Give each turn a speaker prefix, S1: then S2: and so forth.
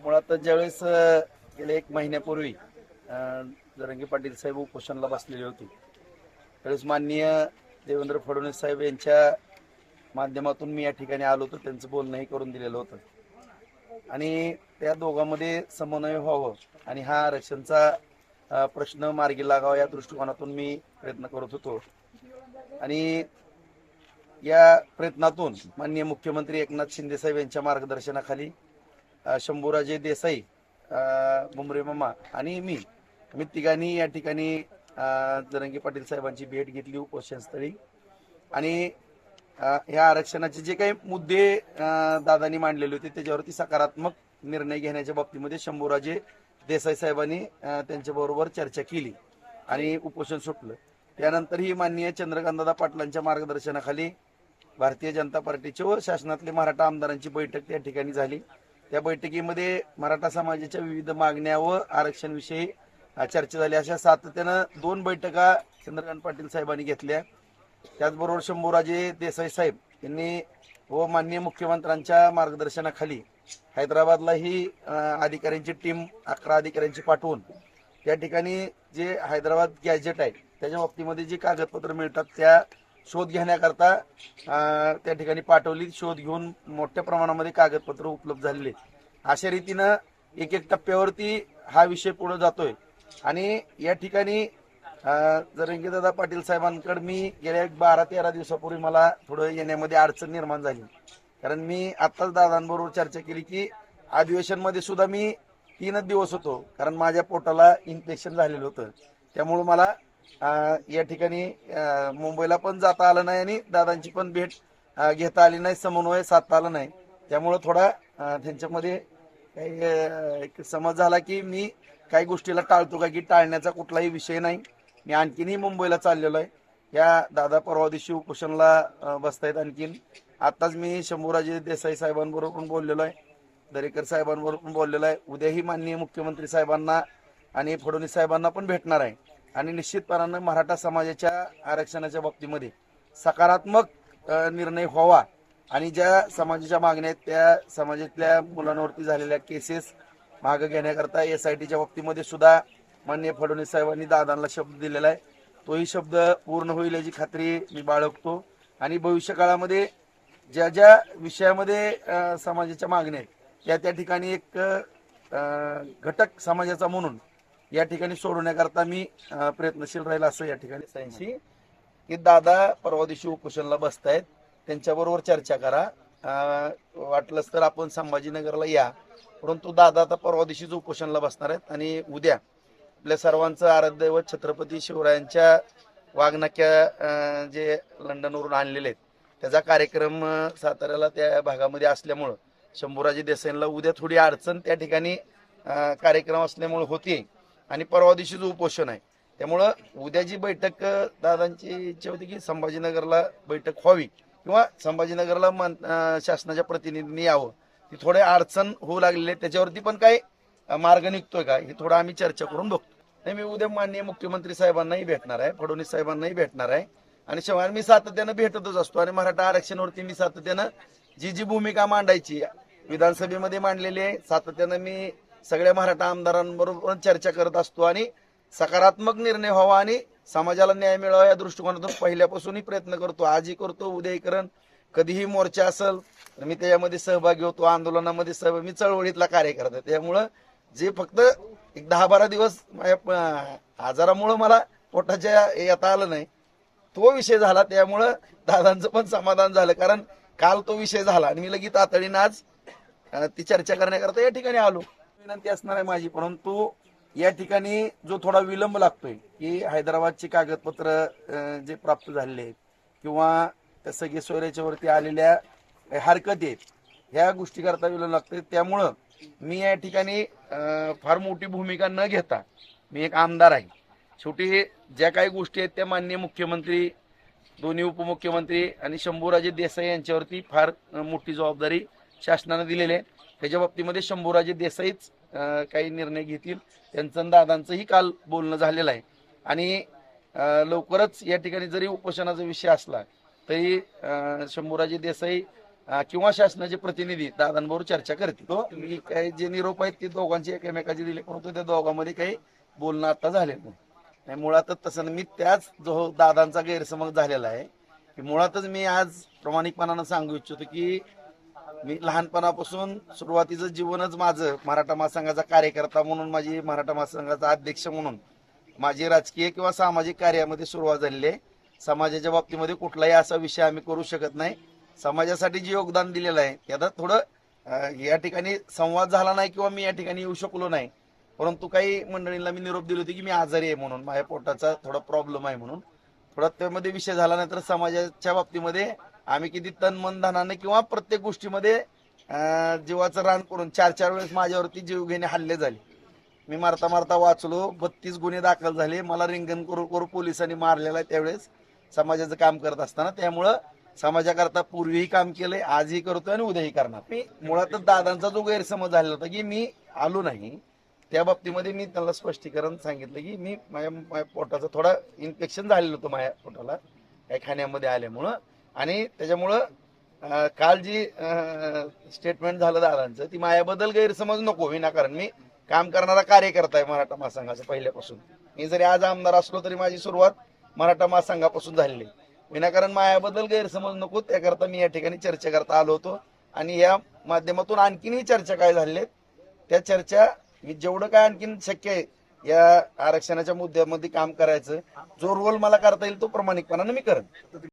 S1: मुळात ज्यावेळेस गेले गेल्या एक महिन्यापूर्वी अ, पाटील साहेब उपोषणाला बसलेले होते त्यावेळेस माननीय देवेंद्र फडणवीस साहेब यांच्या माध्यमातून मी या ठिकाणी आलो होतो त्यांचं बोलणंही करून दिलेलं होतं. आणि त्या दोघांमध्ये समन्वय व्हावं आणि हा आरक्षणचा प्रश्न मार्गी लागावा या दृष्टिकोनातून मी प्रयत्न करत होतो. आणि या प्रयत्नातून माननीय मुख्यमंत्री एकनाथ शिंदे साहेब यांच्या मार्गदर्शनाखाली शंभूराजे देसाई बुमरे मामा आणि मी. मी तिघांनी या ठिकाणी अ, जरंगे पाटील साहेबांची भेट घेतली उपोषणस्थळी. आणि ह्या आरक्षणाचे जे काही मुद्दे दादानी दादांनी मांडलेले होते त्याच्यावरती सकारात्मक निर्णय घेण्याच्या बाबतीमध्ये शंभूराजे देसाई साहेबांनी त्यांच्याबरोबर चर्चा केली आणि उपोषण सुटलं. त्यानंतर ही माननीय चंद्रकांतदादा पाटलांच्या मार्गदर्शनाखाली भारतीय जनता पार्टीचे व शासनातले मराठा आमदारांची बैठक त्या ठिकाणी झाली. त्या बैठकीमध्ये मराठा समाजाच्या विविध मागण्या व आरक्षणविषयी चर्चा झाली. अशा सातत्यानं दोन बैठका चंद्रकांत पाटील साहेबांनी घेतल्या. त्याचबरोबर शंभूराजे देसाई साहेब यांनी व माननीय मुख्यमंत्र्यांच्या मार्गदर्शनाखाली हैदराबादला ही अधिकाऱ्यांची टीम अकरा अधिकाऱ्यांची पाठवून त्या ठिकाणी जे हैदराबाद गॅजेट आहे त्याच्या बाबतीमध्ये जी कागदपत्र मिळतात त्या शोध घेण्याकरता त्या ठिकाणी पाठवली. शोध घेऊन मोठ्या प्रमाणामध्ये कागदपत्र उपलब्ध झालेले आहेत. अशा रीतीनं एक एक टप्प्यावरती हा विषय पुढे जातोय. आणि या ठिकाणी जरंगीदादा पाटील साहेबांकडे मी गेल्या एक बारा तेरा दिवसापूर्वी मला थोडं येण्यामध्ये अडचण निर्माण झाली. कारण मी आत्ताच दादांबरोबर चर्चा केली की अधिवेशनमध्ये सुद्धा मी तीनच दिवस होतो. कारण माझ्या पोटाला इन्फेक्शन झालेलं होतं. त्यामुळं मला या ठिकाणी मुंबईला पण जाता आलं नाही आणि दादांची पण भेट घेता आली नाही समन्वय साधता आला नाही. त्यामुळं थोडा त्यांच्यामध्ये काही एक समज झाला की मी काही गोष्टीला टाळतो का की टाळण्याचा कुठलाही विषय नाही. मी आणखीनही मुंबईला चाललेलो आहे. या दादा परवा दिवशी उपोषणला बसतायत आणखीन. आताच मी शंभूराजे देसाई साहेबांबरोबर पण बोललेलो आहे. दरेकर साहेबांबरोबर पण बोललेलो आहे. उद्याही माननीय मुख्यमंत्री साहेबांना आणि फडणवीस साहेबांना पण भेटणार आहे. आणि निश्चितपणानं मराठा समाजाच्या आरक्षणाच्या बाबतीमध्ये सकारात्मक निर्णय व्हावा. आणि ज्या समाजाच्या मागण्या आहेत त्या समाजातल्या मुलांवरती झालेल्या केसेस मागं घेण्याकरता एस आय टीच्या बाबतीमध्ये सुद्धा माननीय फडणवीस साहेबांनी दादांना शब्द दिलेला आहे. तोही शब्द पूर्ण होईल याची खात्री मी बाळगतो. आणि भविष्य काळामध्ये ज्या ज्या विषयामध्ये समाजाच्या मागण्या आहेत त्या त्या ठिकाणी एक घटक समाजाचा म्हणून या ठिकाणी सोडवण्याकरता मी प्रयत्नशील राहील असं या ठिकाणी सांगशी की दादा परवा दिवशी उपोषणला बसतायत त्यांच्याबरोबर चर्चा करा. वाटलंच तर आपण संभाजीनगरला या. परंतु दादा आता परवा दिवशीच उपोषणला बसणार आहेत आणि उद्या आपल्या सर्वांचं आराध्य छत्रपती शिवरायांच्या वाघनाक्या जे लंडनवरून आणलेले आहेत त्याचा कार्यक्रम साताऱ्याला त्या भागामध्ये असल्यामुळं शंभूराजे देसाईंना उद्या थोडी अडचण त्या ठिकाणी कार्यक्रम असल्यामुळे होती आणि परवा दिवशीच उपोषण आहे. त्यामुळं उद्या जी बैठक दादांची इच्छा होती की संभाजीनगरला बैठक व्हावी किंवा संभाजीनगरला मन शासनाच्या प्रतिनिधींनी यावं ती थोडे अडचण होऊ लागलेली आहे. त्याच्यावरती पण काही मार्ग निघतोय का? हे थोडं आम्ही चर्चा करून बघतो. नाही मी उद्या माननीय मुख्यमंत्री साहेबांनाही भेटणार आहे फडणवीस साहेबांनाही भेटणार आहे. आणि शिवाय मी सातत्यानं भेटतच असतो आणि मराठा आरक्षणावरती मी सातत्यानं जी जी भूमिका मांडायची विधानसभेमध्ये मांडलेली आहे सातत्यानं मी सगळ्या मराठा आमदारांबरोबर चर्चा करत असतो आणि सकारात्मक निर्णय व्हावा आणि समाजाला न्याय मिळावा या दृष्टिकोनातून पहिल्यापासूनही प्रयत्न करतो. आजही करतो उद्याही करण. कधीही मोर्चा असेल तर मी त्याच्यामध्ये सहभागी होतो आंदोलनामध्ये सहभागी मी चळवळीतला कार्यकर्ता आहे. त्यामुळं जे फक्त एक दहा बारा दिवस माझ्या आजारामुळं मला पोटाच्या येता आलं नाही तो विषय झाला. त्यामुळं दादांचं पण समाधान झालं. कारण काल तो विषय झाला आणि मी लगेच तातडीनं आज ती चर्चा करण्याकरता या ठिकाणी आलो. विनंती असणार आहे माझी परंतु या ठिकाणी जो थोडा विलंब लागतोय की हैदराबादची कागदपत्र जे प्राप्त झालेले आहेत किंवा त्या सगळे सोयऱ्याच्या आलेल्या हरकती आहेत ह्या गोष्टी करता विलंब लागतोय. त्यामुळं मी या ठिकाणी फार मोठी भूमिका न घेता मी एक आमदार आहे. शेवटी ज्या काही गोष्टी आहेत त्या माननीय मुख्यमंत्री दोन्ही उपमुख्यमंत्री आणि शंभूराजे देसाई यांच्यावरती फार मोठी जबाबदारी शासनानं दिलेली आहे. त्याच्या बाबतीमध्ये शंभूराजे देसाईच काही निर्णय घेतील. त्यांचं दादांचंही काल बोलणं झालेलं आहे. आणि लवकरच या ठिकाणी जरी उपोषणाचा विषय असला तरी शंभूराजे देसाई किंवा शासनाचे प्रतिनिधी दादांबरोबर चर्चा करतील. मी काही जे निरोप आहेत ते दोघांचे एकमेकाचे दिले परंतु त्या दोघांमध्ये काही बोलणं आता झाले नाही. मुळातच तसं मी त्याच जो दादांचा गैरसमज झालेला आहे की मुळातच मी आज प्रामाणिकपणानं सांगू इच्छितो की मी लहानपणापासून सुरुवातीचं जीवनच माझं मराठा महासंघाचा कार्यकर्ता म्हणून माझी मराठा महासंघाचा अध्यक्ष म्हणून माझी राजकीय किंवा सामाजिक कार्यामध्ये सुरुवात झालेली आहे. समाजाच्या बाबतीमध्ये कुठलाही असा विषय आम्ही करू शकत नाही. समाजासाठी जे योगदान दिलेलं आहे त्याचा थोडं या ठिकाणी संवाद झाला नाही किंवा मी या ठिकाणी येऊ शकलो नाही. परंतु काही मंडळींना मी निरोप दिले होते की मी आजारी आहे म्हणून माझ्या पोटाचा थोडा प्रॉब्लेम आहे म्हणून. थोडा त्यामध्ये विषय झाला नाही तर समाजाच्या बाबतीमध्ये आम्ही किती तन मन धनाने किंवा प्रत्येक गोष्टीमध्ये जीवाचं रान करून चार चार वेळेस माझ्यावरती जीव घेणे हल्ले झाले. मी मारता मारता वाचलो बत्तीस गुन्हे दाखल झाले. मला रिंगण करू करू पोलिसांनी मारलेला आहे त्यावेळेस. समाजाचं काम करत असताना. त्यामुळं समाजाकरता पूर्वीही काम केलंय आजही करतोय आणि उद्याही करणार. मी मुळातच दादांचा जो गैरसमज झालेला होता की मी आलो नाही त्या बाबतीमध्ये मी त्यांना स्पष्टीकरण सांगितलं की मी माझ्या माझ्या पोटाचं थोडं इन्फेक्शन झालेलं होतं माझ्या पोटाला काही खाण्यामध्ये आल्यामुळं. आणि त्याच्यामुळं काल जी स्टेटमेंट झालं दादांचं ती माझ्याबद्दल गैरसमज नको विनाकारण मी काम करणारा कार्यकर्ता आहे मराठा महासंघाचा पहिल्यापासून. मी जरी आज आमदार असलो तरी माझी सुरुवात मराठा महासंघापासून झालेली. आहे. विनाकारण मायाबद्दल गैरसमज नको त्याकरता मी या ठिकाणी चर्चा करता आलो होतो. आणि या माध्यमातून आणखीनही चर्चा काय झालेल्या आहेत त्या चर्चा मी जेवढं काय आणखीन शक्य आहे या आरक्षणाच्या मुद्द्यामध्ये काम करायचं जो रोल मला करता येईल तो प्रामाणिकपणानं मी करेन.